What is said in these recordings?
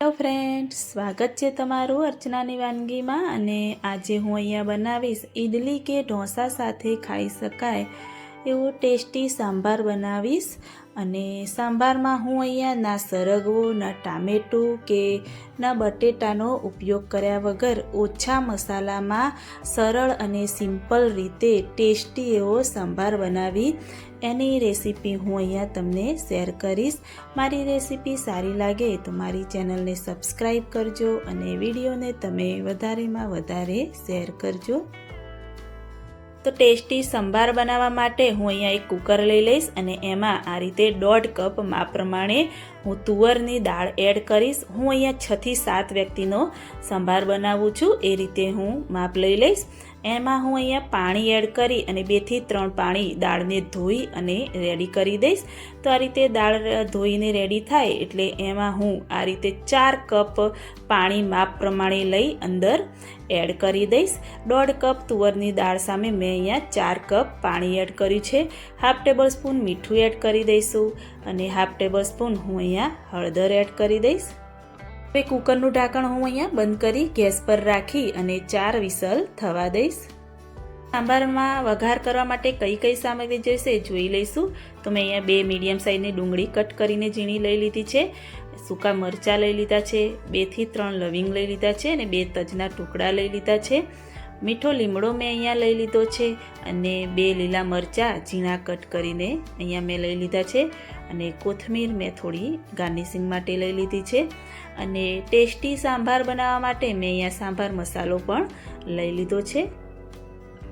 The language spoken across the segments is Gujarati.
હેલો ફ્રેન્ડ્સ સ્વાગત છે તમારું અર્ચનાની વાનગીમાં અને આજે હું અહીંયા બનાવીશ ઈડલી કે ઢોસા સાથે ખાઈ શકાય. એવો ટેસ્ટી સાંભાર બનાવીશ અને સાંભારમાં હું અહીંયા ના સરગવું, ના ટામેટું કે ના બટેટાનો ઉપયોગ કર્યા વગર ઓછા મસાલામાં સરળ અને સિમ્પલ રીતે ટેસ્ટી એવો સાંભાર બનાવી એની રેસીપી હું અહીંયા તમને શેર કરીશ. મારી રેસીપી સારી લાગે તો મારી ચેનલને સબસ્ક્રાઈબ કરજો અને વિડીયોને તમે વધારેમાં વધારે શેર કરજો. તો ટેસ્ટી સંભાર બનાવવા માટે હું અહીંયા એક કુકર લઈ લઈશ અને એમાં આ રીતે દોઢ કપ માપ પ્રમાણે હું તુવરની દાળ એડ કરીશ. હું અહીંયા છથી સાત વ્યક્તિનો સંભાર બનાવું છું. એ રીતે હું માપ લઈ લઈશ. એમાં હું અહીંયા પાણી એડ કરી અને બેથી ત્રણ પાણી દાળને ધોઈ અને રેડી કરી દઈશ. તો આ રીતે દાળ ધોઈને રેડી થાય એટલે એમાં હું આ રીતે ચાર કપ પાણી માપ પ્રમાણે લઈ અંદર એડ કરી દઈશ. દોઢ કપ તુવરની દાળ સામે મેં અહીંયા ચાર કપ પાણી એડ કર્યું છે. હાફ ટેબલ સ્પૂન મીઠું એડ કરી દઈશું અને હાફ ટેબલ સ્પૂન હું અહીંયા હળદર એડ કરી દઈશ. હવે કુકરનું ઢાંકણ હું અહીંયા બંધ કરી ગેસ પર રાખી અને ચાર વિસલ થવા દઈશ. સાંભારમાં વઘાર કરવા માટે કઈ કઈ સામગ્રી જોઈશે જોઈ લઈશું. તો મેં અહીંયા બે મીડિયમ સાઇઝની ડુંગળી કટ કરીને ઝીણી લઈ લીધી છે. સૂકા મરચાં લઈ લીધા છે બેથી ત્રણ લવિંગ લઈ લીધા છે અને બે તજના ટુકડા લઈ લીધા છે. મીઠો લીમડો મેં અહીંયા લઈ લીધો છે અને બે લીલા મરચાં ઝીણા કટ કરીને અહીંયા મેં લઈ લીધા છે. અને કોથમીર મેં થોડી ગાર્નિશિંગ માટે લઈ લીધી છે. અને ટેસ્ટી સાંભાર બનાવવા માટે મેં અહીંયા સાંભાર મસાલો પણ લઈ લીધો છે.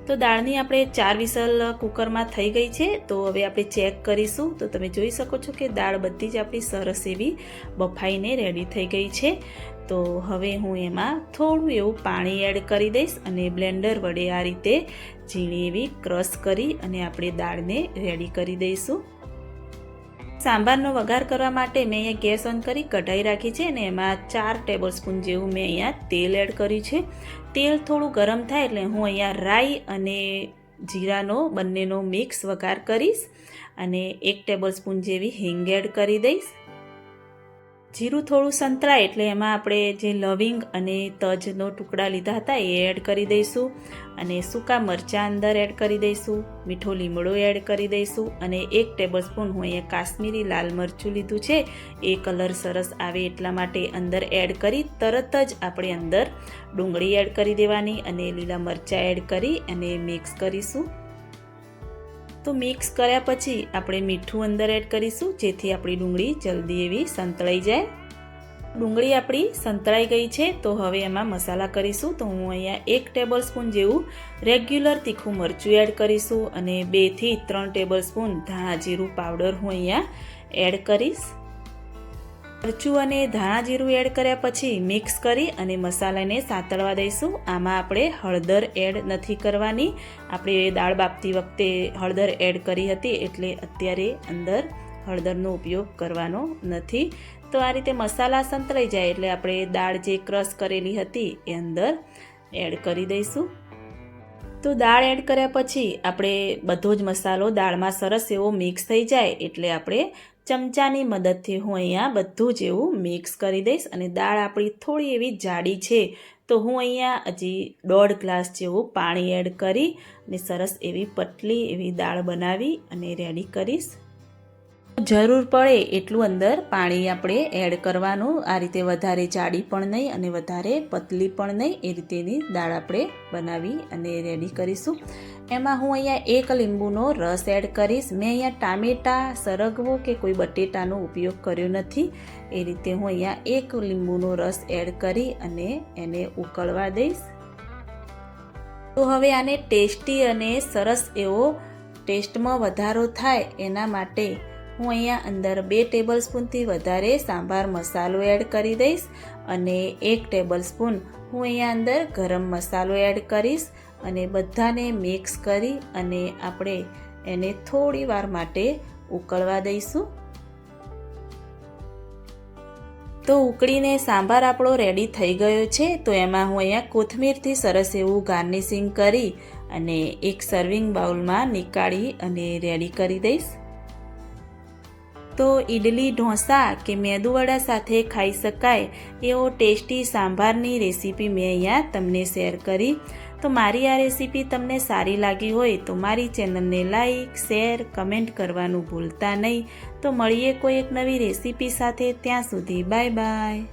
તો દાળની આપણે ચાર વિસલ કુકરમાં થઈ ગઈ છે, તો હવે આપણે ચેક કરીશું. તો તમે જોઈ શકો છો કે દાળ બધી જ આપણી સરસ એવી બફાઈને રેડી થઈ ગઈ છે. તો હવે હું એમાં થોડું એવું પાણી એડ કરી દઈશ અને બ્લેન્ડર વડે આ રીતે ઝીણી એવી ક્રશ કરી અને આપણે દાળને રેડી કરી દઈશું. સાંભારનો વઘાર કરવા માટે મેં અહીંયા ગેસ ઓન કરી કઢાઈ રાખી છે અને એમાં ચાર ટેબલ સ્પૂન જેવું મેં અહીંયા તેલ એડ કર્યું છે. તેલ થોડું ગરમ થાય એટલે હું અહીંયા રાઈ અને જીરાનો, બંનેનો મિક્સ વઘાર કરીશ અને એક ટેબલ સ્પૂન જેવી હિંગ એડ કરી દઈશ. જીરું થોડું સંતરાય એટલે એમાં આપણે જે લવિંગ અને તજનો ટુકડા લીધા હતા એ એડ કરી દઈશું. અને સૂકા મરચાં અંદર એડ કરી દઈશું. મીઠો લીમડો એડ કરી દઈશું. અને એક ટેબલસ્પૂન હું અહીંયા કાશ્મીરી લાલ મરચું લીધું છે. એ કલર સરસ આવે એટલા માટે અંદર એડ કરી તરત જ આપણે અંદર ડુંગળી એડ કરી દેવાની અને લીલા મરચાં એડ કરી અને મિક્સ કરીશું. તો મિક્સ કર્યા પછી આપણે મીઠું અંદર એડ કરીશું, જેથી આપણી ડુંગળી જલ્દી એવી સંતળાઈ જાય. ડુંગળી આપણી સંતળાઈ ગઈ છે, તો હવે એમાં મસાલા કરીશું. તો હું અહીંયા એક ટેબલ સ્પૂન જેવું રેગ્યુલર તીખું મરચું એડ કરીશું અને બેથી ત્રણ ટેબલ સ્પૂન ધાણા જીરું પાવડર હું અહીંયા એડ કરીશ. મરચું અને ધાણા જીરું એડ કર્યા પછી મિક્સ કરી અને મસાલાને સાતળવા દઈશું. આમાં આપણે હળદર એડ નથી કરવાની. આપણે દાળ બાફતી વખતે હળદર એડ કરી હતી એટલે અત્યારે અંદર હળદરનો ઉપયોગ કરવાનો નથી. તો આ રીતે મસાલા સંતળાઈ જાય એટલે આપણે દાળ જે ક્રશ કરેલી હતી એ અંદર એડ કરી દઈશું. તો દાળ એડ કર્યા પછી આપણે બધો જ મસાલો દાળમાં સરસ એવો મિક્સ થઈ જાય એટલે આપણે ચમચાની મદદથી હું અહીંયા બધું જ એવું મિક્સ કરી દઈશ અને દાળ આપણી થોડી એવી જાડી છે, તો હું અહીંયા હજી દોઢ ગ્લાસ જેવું પાણી એડ કરી અને સરસ એવી પતલી એવી દાળ બનાવી અને રેડી કરીશ. જરૂર પડે એટલું અંદર પાણી આપણે એડ કરવાનું. આ રીતે વધારે જાડી પણ નહીં અને વધારે પતલી પણ નહીં. એ રીતેની દાળ આપણે બનાવી અને રેડી કરીશું. એમાં હું અહીંયા એક લીંબુનો રસ એડ કરીશ. મેં અહીંયા ટામેટા સરગવો કે કોઈ બટેટાનો ઉપયોગ કર્યો નથી. એ રીતે હું અહીંયા એક લીંબુનો રસ એડ કરી અને એને ઉકળવા દઈશ. તો હવે આને ટેસ્ટી અને સરસ એવો ટેસ્ટમાં વધારો થાય એના માટે હું અહીંયા અંદર બે ટેબલ સ્પૂનથી વધારે સાંભાર મસાલો એડ કરી દઈશ અને એક ટેબલ સ્પૂન હું અહીંયા અંદર ગરમ મસાલો એડ કરીશ. અને બધાને મિક્સ કરી અને આપણે એને થોડી વાર માટે ઉકળવા દઈશું. તો ઉકળીને સાંભાર આપણો રેડી થઈ ગયો છે, તો એમાં હું અહીંયા કોથમીરથી સરસ એવું ગાર્નિશિંગ કરી અને એક સર્વિંગ બાઉલમાં નીકાળી અને રેડી કરી દઈશ. તો ઈડલી ઢોસા કે મેદુવડા સાથે ખાઈ શકાય એવો ટેસ્ટી સાંભારની રેસીપી મેં અહીંયા તમને શેર કરી. તો મારી આ રેસીપી તમને સારી લાગી હોય તો મારી ચેનલને લાઈક, શેર, કમેન્ટ કરવાનું ભૂલતા નહીં. તો મળીએ કોઈ એક નવી રેસીપી સાથે. ત્યાં સુધી બાય બાય.